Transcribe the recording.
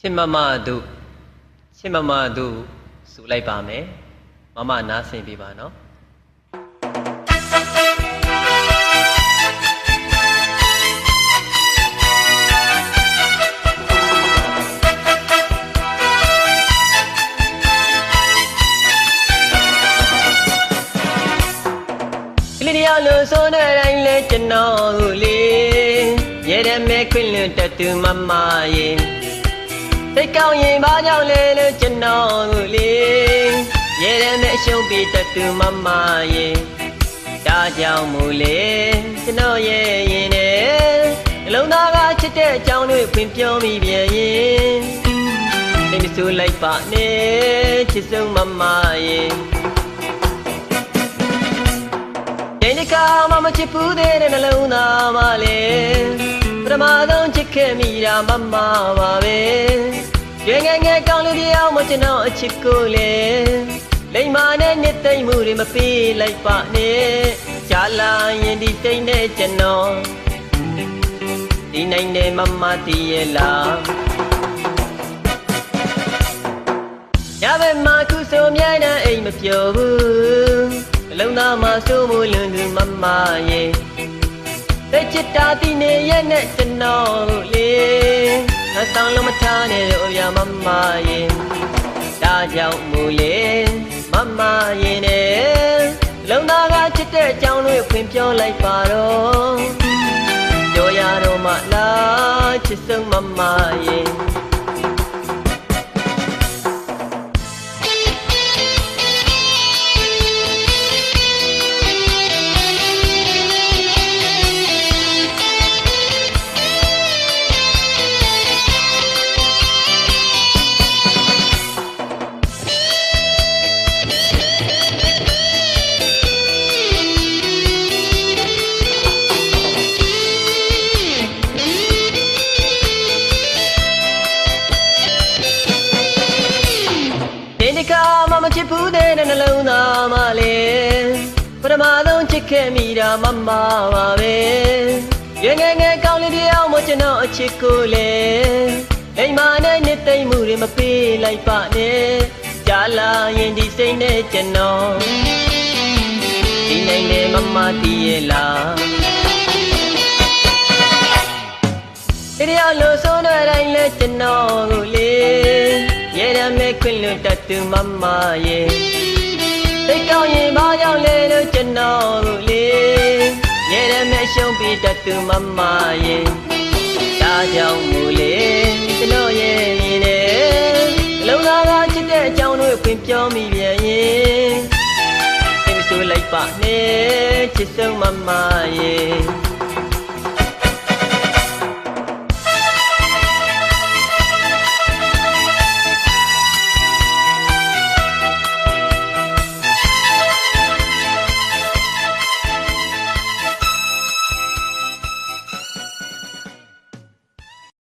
ချစ်မမတို့ချစ်မမတို့ဆိုလိုက်ပါမယ်မမနားဆင်ပေးပါနော်ကလေးတရားလို့ဆိုတဲ့တိုင်းလဲကျွန်တော်ကိုလေရဲရမဲခွင့်လွတ်တတ်သူမမရေ စိတ်ကောင်းရင်ဘာကြောင့်လဲလို့ကျွန်တော်ကိုလေရဲရမဲအရှုံးပေးတတ်သူမမရေဒါကြောင့်မို့လေကျွန်တော်ရဲ့ရင်နဲ့အလုံးသားကချစ်တဲ့အကြောင်းတွေဖွင့်ပြောမိပြန်ရင်စိတ်မဆိုးလိုက်ပါနဲ့ချစ်ဆုံးမမရေဒီနေ့ကမှမချစ်ဘူးတဲ့နှလုံးသားမလေးပထ မဆုံးချစ်ခဲ့မိတာမမပါပဲငယ်ငယ်ငယ်ကောင်းလေးတယောက်မကျွန်တော်အချစ်ကိုလေလိမ္မာနဲ့နှစ်သိမ့်မှုတွေမပေးလိုက်ပါနဲ့ကြာလာရင်ဒီစိတ်နဲ့ကျွန်တော်ဒီနိုင်နဲ့မမတည်ရဲ့လားညဘက်မှာခုဆိုမြိုင်းတဲ့အိမ်မပြောဘူးအလုံးသားမှာစိုးမိုးလွန်သူမမရဲ့ တဲ့ချစ်တာဒီနေရဲ့နဲ့ကျွန်တော်လေအဆောင်လုံးမထားနဲ့တော့ရမမရဲ့ဒါကြောင့်မူလေမမရဲ့နဲ့လုံးသားကချစ်တဲ့အကြောင်းတွေဖွင့်ပြောလိုက်ပါတော့ပြောရတော့မှလားချစ်ဆုံးမမရဲ့ မှမချစ်ဘူးတဲ့နှလုံးသားမလေးပထမဆုံးချစ်ခဲ့မိတာမမပါပဲငယ်ငယ်ငယ်ကောင်းလေးတယောက်မကျွန်တော်အချစ်ကိုလေအိမ်မာနဲ့နှစ်သိမ့်မှုတွေမပေးလိုက်ပါနဲ့ကြာလာရင်ဒီစိတ်နဲ့ကျွန်တော်ဒီနိုင်နဲ့မမတည်ရဲ့လားတရားလို့ဆိုတဲ့တိုင်းလဲကျွန်တော်ကိုလေရဲရ မဲခွင့်လွတ်တတ်သူမမရဲ့စိတ်ကောင်းရင်ဘာကြောင့်လဲလို့ကျွန်တော်ကိုလေရဲရမဲရှုံးပြီးတတ်သူမမရဲ့ဒါကြောင့်မူလေကျွန်တော်ရဲ့ရင်နဲ့အလုံးသားကချစ်တဲ့အကြောင်းတွေဖွင့်ပြောမိပြန်ရင်စိတ်မဆိုးလိုက်ပါနဲ့ချစ်ဆုံးမမရဲ့